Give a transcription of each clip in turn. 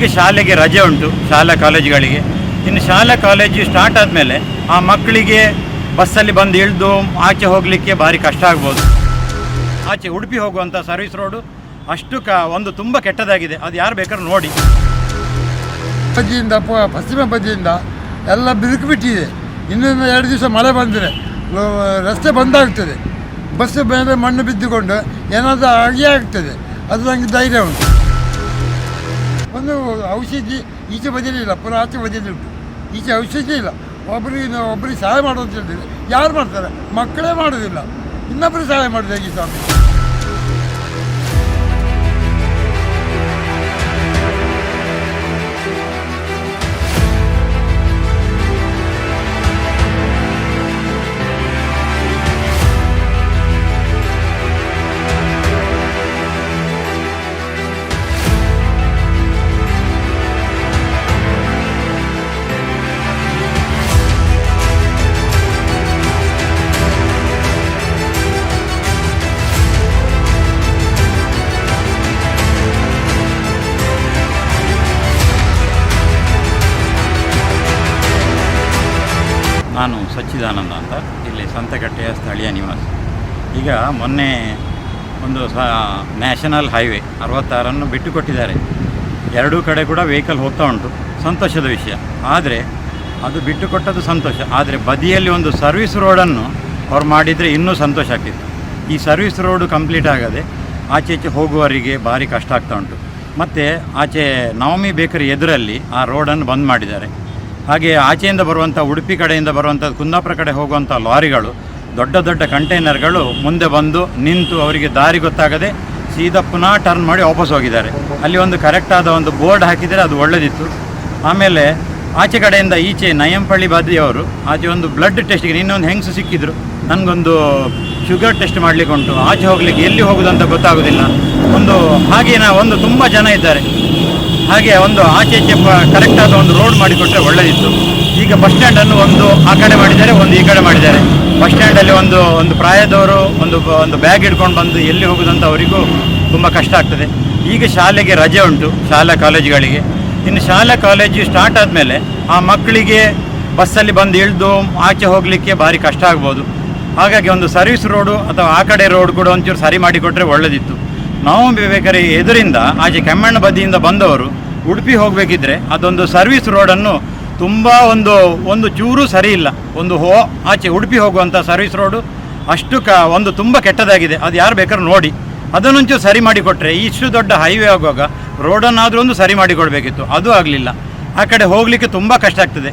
ಈಗ ಶಾಲೆಗೆ ರಜೆ ಉಂಟು, ಶಾಲಾ ಕಾಲೇಜುಗಳಿಗೆ. ಇನ್ನು ಶಾಲಾ ಕಾಲೇಜು ಸ್ಟಾರ್ಟ್ ಆದಮೇಲೆ ಆ ಮಕ್ಕಳಿಗೆ ಬಸ್ಸಲ್ಲಿ ಬಂದು ಇಳಿದು ಆಚೆ ಹೋಗಲಿಕ್ಕೆ ಭಾರಿ ಕಷ್ಟ ಆಗ್ಬೋದು. ಆಚೆ ಉಡುಪಿ ಹೋಗುವಂಥ ಸರ್ವಿಸ್ ರೋಡು ಅಷ್ಟು ಕ, ಒಂದು ತುಂಬ ಕೆಟ್ಟದಾಗಿದೆ. ಅದು ಯಾರು ಬೇಕಾದ್ರೂ ನೋಡಿ. ಬಜ್ಜಿಯಿಂದ ಪಶ್ಚಿಮ ಬಜ್ಜಿಯಿಂದ ಎಲ್ಲ ಬಿರುಕು ಬಿಟ್ಟಿದೆ ಇನ್ನೊಂದು ಎರಡು ದಿವಸ ಮಳೆ ಬಂದರೆ ರಸ್ತೆ ಬಂದಾಗ್ತದೆ ಬಸ್ ಮೇಲೆ ಮಣ್ಣು ಬಿದ್ದುಕೊಂಡು ಏನಾದರೂ ಆಗಿಯೇ ಆಗ್ತದೆ. ಅದು ನನಗೆ ಧೈರ್ಯ ಉಂಟು. ಒಂದು ಔಷಧಿ, ಈಚೆ ಬದಿಯಲ್ಲಿ ಇಲ್ಲ ಪುನಃ ಆಚೆ ಬದಿಯಲ್ಲಿ ಉಂಟು ಈಚೆ ಔಷಧಿ ಇಲ್ಲ. ಒಬ್ಬರಿಗೆ ಒಬ್ಬರಿಗೆ ಸಹಾಯ ಮಾಡೋದು ಯಾರು ಮಾಡ್ತಾರೆ? ಮಕ್ಕಳೇ ಮಾಡೋದಿಲ್ಲ. ಇನ್ನೊಬ್ಬರು ಸಹಾಯ ಮಾಡೋದು ಹೇಗೆ ಸ್ವಾಮಿ? ನಾನು ಸಚ್ಚಿದಾನಂದ ಅಂತ. ಇಲ್ಲಿ ಸಂತಕಟ್ಟೆಯ ಸ್ಥಳೀಯ ನಿವಾಸಿ. ಈಗ ಮೊನ್ನೆ ಒಂದು ಸ, ನ್ಯಾಷನಲ್ ಹೈವೇ ಅರವತ್ತಾರನ್ನು ಬಿಟ್ಟು ಕೊಟ್ಟಿದ್ದಾರೆ ಎರಡೂ ಕಡೆ ಕೂಡ ವೆಹಿಕಲ್ ಹೋಗ್ತಾ ಉಂಟು. ಸಂತೋಷದ ವಿಷಯ. ಆದರೆ ಅದು ಬಿಟ್ಟು ಕೊಟ್ಟದ್ದು ಸಂತೋಷ. ಆದರೆ ಬದಿಯಲ್ಲಿ ಒಂದು ಸರ್ವಿಸ್ ರೋಡನ್ನು ಅವ್ರು ಮಾಡಿದರೆ ಇನ್ನೂ ಸಂತೋಷ ಆಗ್ತಿತ್ತು. ಈ ಸರ್ವಿಸ್ ರೋಡು ಕಂಪ್ಲೀಟ್ ಆಗದೆ ಆಚೆ ಈಚೆ ಹೋಗುವವರಿಗೆ ಭಾರಿ ಕಷ್ಟ ಆಗ್ತಾ ಉಂಟು. ಮತ್ತು ಆಚೆ ನವಮಿ ಬೇಕರಿ ಎದುರಲ್ಲಿ ಆ ರೋಡನ್ನು ಬಂದ್ ಮಾಡಿದ್ದಾರೆ. ಹಾಗೆ ಆಚೆಯಿಂದ ಬರುವಂಥ ಉಡುಪಿ ಕಡೆಯಿಂದ ಬರುವಂಥ ಕುಂದಾಪುರ ಕಡೆ ಹೋಗುವಂಥ ಲಾರಿಗಳು, ದೊಡ್ಡ ದೊಡ್ಡ ಕಂಟೈನರ್ಗಳು ಮುಂದೆ ಬಂದು ನಿಂತು ಅವರಿಗೆ ದಾರಿ ಗೊತ್ತಾಗದೆ ಸೀದಾ ಪುನಃ ಟರ್ನ್ ಮಾಡಿ ವಾಪಸ್ ಹೋಗಿದ್ದಾರೆ. ಅಲ್ಲಿ ಒಂದು ಕರೆಕ್ಟಾದ ಒಂದು ಬೋರ್ಡ್ ಹಾಕಿದರೆ ಅದು ಒಳ್ಳೆದಿತ್ತು. ಆಮೇಲೆ ಆಚೆ ಕಡೆಯಿಂದ ಈಚೆ ನಯಂಪಳ್ಳಿ ಬಾದಿಯವರು ಆಚೆ ಒಂದು ಬ್ಲಡ್ ಟೆಸ್ಟ್ಗೆ ಇನ್ನೊಂದು ಹೆಂಗಸು ಸಿಕ್ಕಿದ್ರು. ನನಗೊಂದು ಶುಗರ್ ಟೆಸ್ಟ್ ಮಾಡಲಿಕ್ಕೆ ಉಂಟು ಆಚೆ ಹೋಗಲಿಕ್ಕೆ ಎಲ್ಲಿ ಹೋಗೋದಂತ ಗೊತ್ತಾಗೋದಿಲ್ಲ. ಒಂದು ಹಾಗೇನ ಒಂದು ತುಂಬ ಜನ ಇದ್ದಾರೆ. ಹಾಗೆ ಒಂದು ಆಚೆ ಈಚೆ ಕರೆಕ್ಟ್ ಆದ ಒಂದು ರೋಡ್ ಮಾಡಿಕೊಟ್ಟರೆ ಒಳ್ಳೆದಿತ್ತು. ಈಗ ಬಸ್ ಸ್ಟ್ಯಾಂಡನ್ನು ಒಂದು ಆ ಕಡೆ ಮಾಡಿದ್ದಾರೆ, ಒಂದು ಈ ಕಡೆ ಮಾಡಿದ್ದಾರೆ. ಬಸ್ ಸ್ಟ್ಯಾಂಡಲ್ಲಿ ಒಂದು ಒಂದು ಪ್ರಾಯದವರು, ಒಂದು ಒಂದು ಬ್ಯಾಗ್ ಹಿಡ್ಕೊಂಡು ಬಂದು ಎಲ್ಲಿ ಹೋಗುದಂತ ಅವರಿಗೂ ತುಂಬ ಕಷ್ಟ ಆಗ್ತದೆ. ಈಗ ಶಾಲೆಗೆ ರಜೆ ಉಂಟು, ಶಾಲಾ ಕಾಲೇಜುಗಳಿಗೆ. ಇನ್ನು ಶಾಲಾ ಕಾಲೇಜು ಸ್ಟಾರ್ಟ್ ಆದಮೇಲೆ ಆ ಮಕ್ಕಳಿಗೆ ಬಸ್ಸಲ್ಲಿ ಬಂದು ಇಳಿದು ಆಚೆ ಹೋಗಲಿಕ್ಕೆ ಭಾರಿ ಕಷ್ಟ ಆಗ್ಬೋದು. ಹಾಗಾಗಿ ಒಂದು ಸರ್ವಿಸ್ ರೋಡು ಅಥವಾ ಆ ಕಡೆ ರೋಡ್ ಕೂಡ ಒಂಚೂರು ಸರಿ ಮಾಡಿಕೊಟ್ರೆ ಒಳ್ಳೆದಿತ್ತು. ನಾವು ಬೇಕಾದ್ರೆ ಎದುರಿಂದ ಆಚೆ ಕೆಮ್ಮಣ್ಣ ಬದಿಯಿಂದ ಬಂದವರು ಉಡುಪಿ ಹೋಗಬೇಕಿದ್ರೆ ಅದೊಂದು ಸರ್ವಿಸ್ ರೋಡನ್ನು ತುಂಬ ಒಂದು ಒಂದು ಚೂರು ಸರಿ ಇಲ್ಲ. ಒಂದು ಹೋ, ಆಚೆ ಉಡುಪಿ ಹೋಗುವಂಥ ಸರ್ವಿಸ್ ರೋಡು ಅಷ್ಟು ಕ, ಒಂದು ತುಂಬ ಕೆಟ್ಟದಾಗಿದೆ. ಅದು ಯಾರು ಬೇಕಾದ್ರೂ ನೋಡಿ. ಅದನ್ನೊಂಚೂರು ಸರಿ ಮಾಡಿಕೊಟ್ರೆ, ಇಷ್ಟು ದೊಡ್ಡ ಹೈವೇ ಆಗುವಾಗ ರೋಡನ್ನಾದರೂ ಒಂದು ಸರಿ ಮಾಡಿಕೊಡಬೇಕಿತ್ತು. ಅದು ಆಗಲಿಲ್ಲ. ಆ ಕಡೆ ಹೋಗಲಿಕ್ಕೆ ತುಂಬ ಕಷ್ಟ ಆಗ್ತದೆ.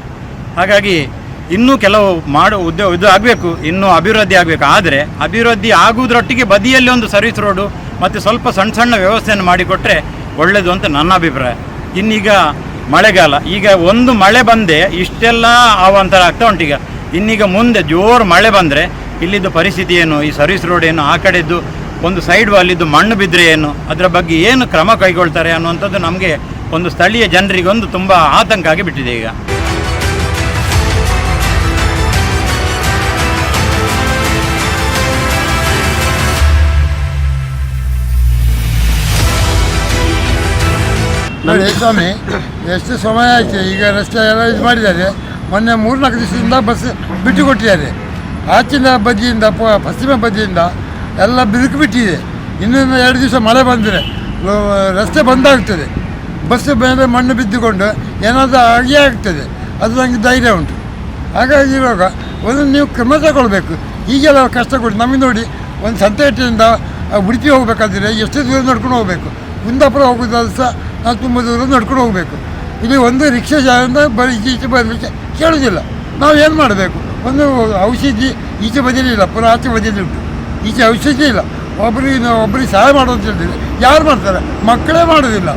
ಹಾಗಾಗಿ ಇನ್ನೂ ಕೆಲವು ಮಾಡು ಉದ್ಯೋಗ ಇದು ಆಗಬೇಕು. ಇನ್ನೂ ಅಭಿವೃದ್ಧಿ ಆಗಬೇಕು. ಆದರೆ ಅಭಿವೃದ್ಧಿ ಆಗುವುದರೊಟ್ಟಿಗೆ ಬದಿಯಲ್ಲಿ ಒಂದು ಸರ್ವಿಸ್ ರೋಡು ಮತ್ತು ಸ್ವಲ್ಪ ಸಣ್ಣ ಸಣ್ಣ ವ್ಯವಸ್ಥೆಯನ್ನು ಮಾಡಿಕೊಟ್ಟರೆ ಒಳ್ಳೆಯದು ಅಂತ ನನ್ನ ಅಭಿಪ್ರಾಯ. ಇನ್ನೀಗ ಮಳೆಗಾಲ, ಈಗ ಒಂದು ಮಳೆ ಬಂದೆ ಇಷ್ಟೆಲ್ಲ ಅವಾಂತರ ಆಗ್ತಾ ಉಂಟೀಗ ಇನ್ನೀಗ ಮುಂದೆ ಜೋರು ಮಳೆ ಬಂದರೆ ಇಲ್ಲಿದ್ದು ಪರಿಸ್ಥಿತಿ ಏನು? ಈ ಸರ್ವಿಸ್ ರೋಡ್ ಏನು? ಆ ಕಡೆದ್ದು ಒಂದು ಸೈಡ್ ವಾಲಿದ್ದು ಮಣ್ಣು ಬಿದ್ದರೆ ಏನು? ಅದರ ಬಗ್ಗೆ ಏನು ಕ್ರಮ ಕೈಗೊಳ್ತಾರೆ ಅನ್ನುವಂಥದ್ದು ನಮಗೆ ಒಂದು ಸ್ಥಳೀಯ ಜನರಿಗೆ ಒಂದು ತುಂಬ ಆತಂಕ ಆಗಿ ಬಿಟ್ಟಿದೆ ಈಗ. ನೋಡಿ ಸ್ವಾಮಿ, ಎಷ್ಟು ಸಮಯ ಆಯ್ತು? ಈಗ ರಸ್ತೆ ಎಲ್ಲ ಇದು ಮಾಡಿದ್ದಾರೆ. ಮೊನ್ನೆ ಮೂರ್ನಾಲ್ಕು ದಿವಸದಿಂದ ಬಸ್ ಬಿಟ್ಟು ಕೊಟ್ಟಿದ್ದಾರೆ. ಆಚಿನ ಬದಿಯಿಂದ, ಪ- ಪಶ್ಚಿಮ ಬದಿಯಿಂದ ಎಲ್ಲ ಬಿರುಕು ಬಿಟ್ಟಿದೆ. ಇನ್ನೊಂದು ಎರಡು ದಿವಸ ಮಳೆ ಬಂದರೆ ರಸ್ತೆ ಬಂದಾಗ್ತದೆ ಬಸ್ ಮೇಲೆ ಮಣ್ಣು ಬಿದ್ದುಕೊಂಡು ಏನಾದರೂ ಆಗಿಯೇ ಆಗ್ತದೆ. ಅದು ನನಗೆ ಧೈರ್ಯ ಉಂಟು. ಹಾಗಾಗಿ ಇವಾಗ ಒಂದು ನೀವು ಕ್ರಮ ತಗೊಳ್ಬೇಕು. ಈಗೆಲ್ಲ ಕಷ್ಟ ಕೊಡಿ ನಮಗೆ ನೋಡಿ ಒಂದು ಸಂತೆಟ್ಟಿನಿಂದ ಉಡುಪಿ ಹೋಗ್ಬೇಕಾದ್ರೆ ಎಷ್ಟು ದೂರ ನಡ್ಕೊಂಡು ಹೋಗಬೇಕು. ಕುಂದಾಪುರ ಹೋಗೋದಾದ್ರೂ ಸಹ ನಾವು ತುಂಬ ದೂರ ನಡ್ಕೊಂಡು ಹೋಗಬೇಕು. ಇಲ್ಲಿ ಒಂದು ರಿಕ್ಷಾ ಜಾಗದಿಂದ ಬರೀ ಈಚೆ ಬರಲಿಕ್ಕೆ ಕೇಳೋದಿಲ್ಲ. ನಾವು ಏನು ಮಾಡಬೇಕು? ಒಂದು ಔಷಧಿ ಈಚೆ ಬದಿಯಲ್ಲಿ ಇಲ್ಲ, ಪುನಃ ಆಚೆ ಬದಿಯಲ್ಲಿ ಉಂಟು. ಈಚೆ ಔಷಧಿ ಇಲ್ಲ. ಒಬ್ಬರಿಗೆ ಒಬ್ಬರಿಗೆ ಸಹಾಯ ಮಾಡೋದು ಹೇಳಿದ್ರೆ ಯಾರು ಮಾಡ್ತಾರೆ? ಮಕ್ಕಳೇ ಮಾಡೋದಿಲ್ಲ.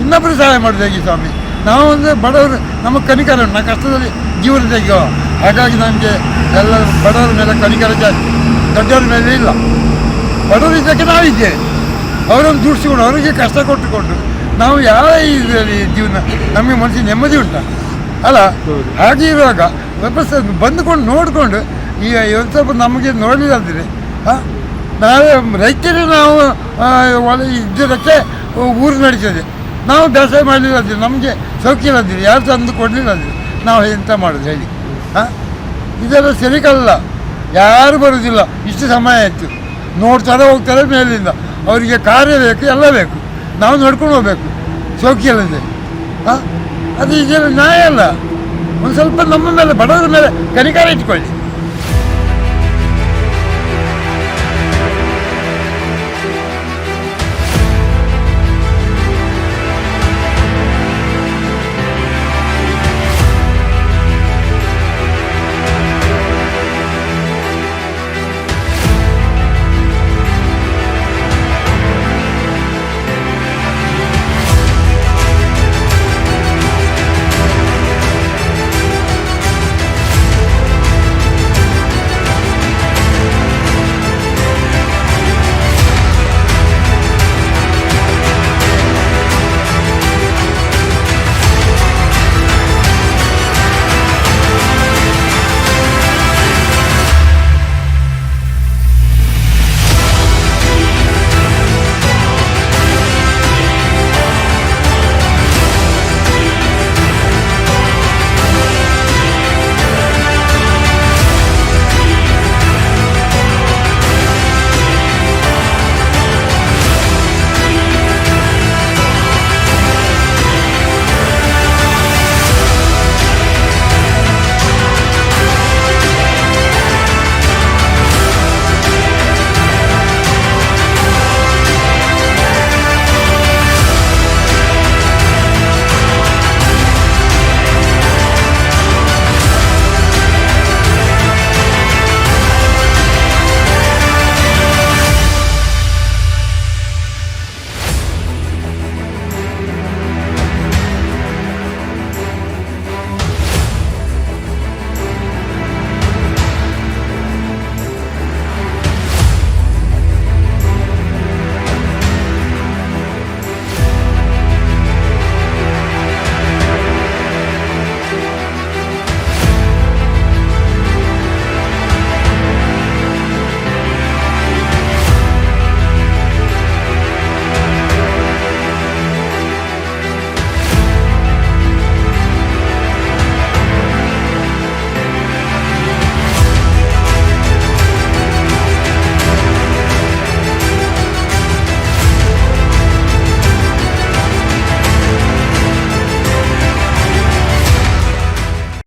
ಇನ್ನೊಬ್ಬರು ಸಹಾಯ ಮಾಡೋದು ಹೇಗೆ ಸ್ವಾಮಿ? ನಾವು ಅಂದರೆ ಬಡವರು ನಮ್ಮ ಕನಿಕರ. ನಾವು ಕಷ್ಟದಲ್ಲಿ ಜೀವನ ತೆಗೆಯುವ. ಹಾಗಾಗಿ ನಮಗೆ ಎಲ್ಲ ಬಡವರ ಮೇಲೆ ಕನಿಕರ ಜಾಸ್ತಿ. ದೊಡ್ಡವರ ಮೇಲೆ ಇಲ್ಲ. ಬಡವರು ಇದ್ದಕ್ಕೆ ನಾವಿದ್ದೇವೆ. ಅವರನ್ನು ದುಡಿಸಿಕೊಂಡು ಅವರಿಗೆ ಕಷ್ಟ ಕೊಟ್ಟುಕೊಂಡು ನಾವು ಯಾವ ಇದರಲ್ಲಿ ಜೀವನ ನಮಗೆ ಮನಸ್ಸಿನ ನೆಮ್ಮದಿ ಉಂಟ? ಅಲ್ಲ, ಹಾಗೆ ಇರುವಾಗ ವಾಪಸ್ ಬಂದುಕೊಂಡು ನೋಡಿಕೊಂಡು, ಈ ಒಂದು ಸ್ವಲ್ಪ ನಮಗೆ ನೋಡಲಿಲ್ಲಂದರೆ ನಾವೇ ರೈತರು ನಾವು ಒಳ ಇದ್ದದಕ್ಕೆ ಊರು ನಡೀತದೆ. ನಾವು ಬೇಸಾಯ ಮಾಡಲಿಲ್ಲದಿಲ್ಲ ನಮಗೆ ಸೌಖ್ಯ ಇಲ್ಲದಿರಿ ಯಾರು ತಂದು ಕೊಡಲಿಲ್ಲದಿಲ್ಲ ನಾವು ಎಂತ ಮಾಡೋದು ಹೇಳಿ. ಹಾಂ ಇದೆಲ್ಲ ಸರಿಕಲ್ಲ ಯಾರು ಬರೋದಿಲ್ಲ. ಇಷ್ಟು ಸಮಯ ಆಯಿತು. ನೋಡ್ತಾರೆ ಹೋಗ್ತಾರೆ ಮೇಲಿಂದ. ಅವರಿಗೆ ಕಾರ್ಯ ಬೇಕು, ಎಲ್ಲ ಬೇಕು. ನಾವು ನೋಡ್ಕೊಂಡು ಹೋಗ್ಬೇಕು. ಚೌಕಿಯಲ್ಲದೆ ಹಾಂ? ಅದು ಇದೆಲ್ಲ ನ್ಯಾಯ ಅಲ್ಲ. ಒಂದು ಸ್ವಲ್ಪ ನಮ್ಮ ಮೇಲೆ, ಬಡವರ ಮೇಲೆ ಕನಿಕಾರ ಇಟ್ಕೊಳ್ಳಿ.